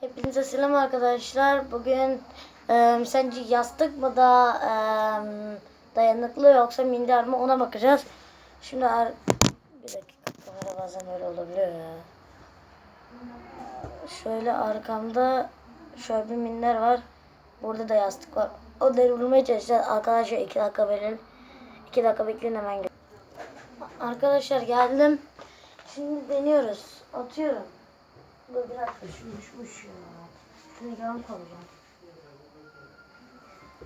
Hepinize selam arkadaşlar. Bugün e, sence yastık mı daha e, dayanıklı yoksa minder mi ona bakacağız. Şimdi bir dakika kamera bazen öyle olabiliyor ya. Şöyle arkamda şöyle bir minder var. Burada da yastık var. O devrilmeye çalışacağız. Arkadaşlar iki dakika verelim. İki dakika bekleyin hemen gel. Arkadaşlar geldim. Şimdi deniyoruz. Atıyorum. Dur bir dakika şu düşmüş ya. Şunu yan koyacağım.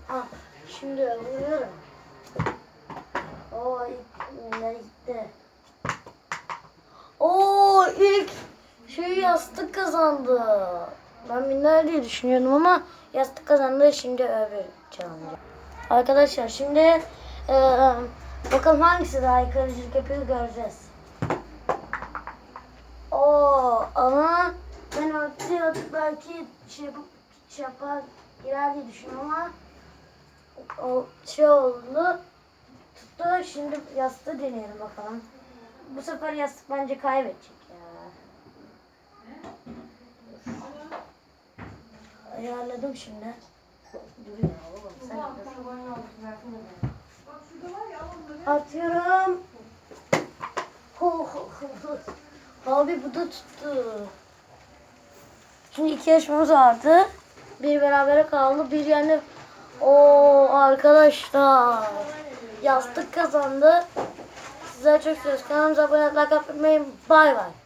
Ah şimdi vuruyorum. Oo ilk minler gitti. Oo ilk şey yastık kazandı. Ben minler diye düşünüyordum ama yastık kazandı. Şimdi öbür challenge. Arkadaşlar şimdi eee bakalım hangisi daha iyi karıcılık yapıyor göreceğiz. Oo ama ben ortaya belki şey yapıp şey yapar girer diye düşünüyorum ama o şey oldu tuttu şimdi yastığı deneyelim bakalım. Bu sefer yastık bence kaybedecek ya. Ayarladım şimdi. Dur ya oğlum sen. Atıyorum. Ho, ho, ho. Abi bu da tuttu. Şimdi iki yarışmamız vardı. Bir berabere kaldı. Bir yani o arkadaşlar yastık kazandı. Sizlere çok seviyoruz. Kanalımıza abone olmayı, like atmayı. Bay bay.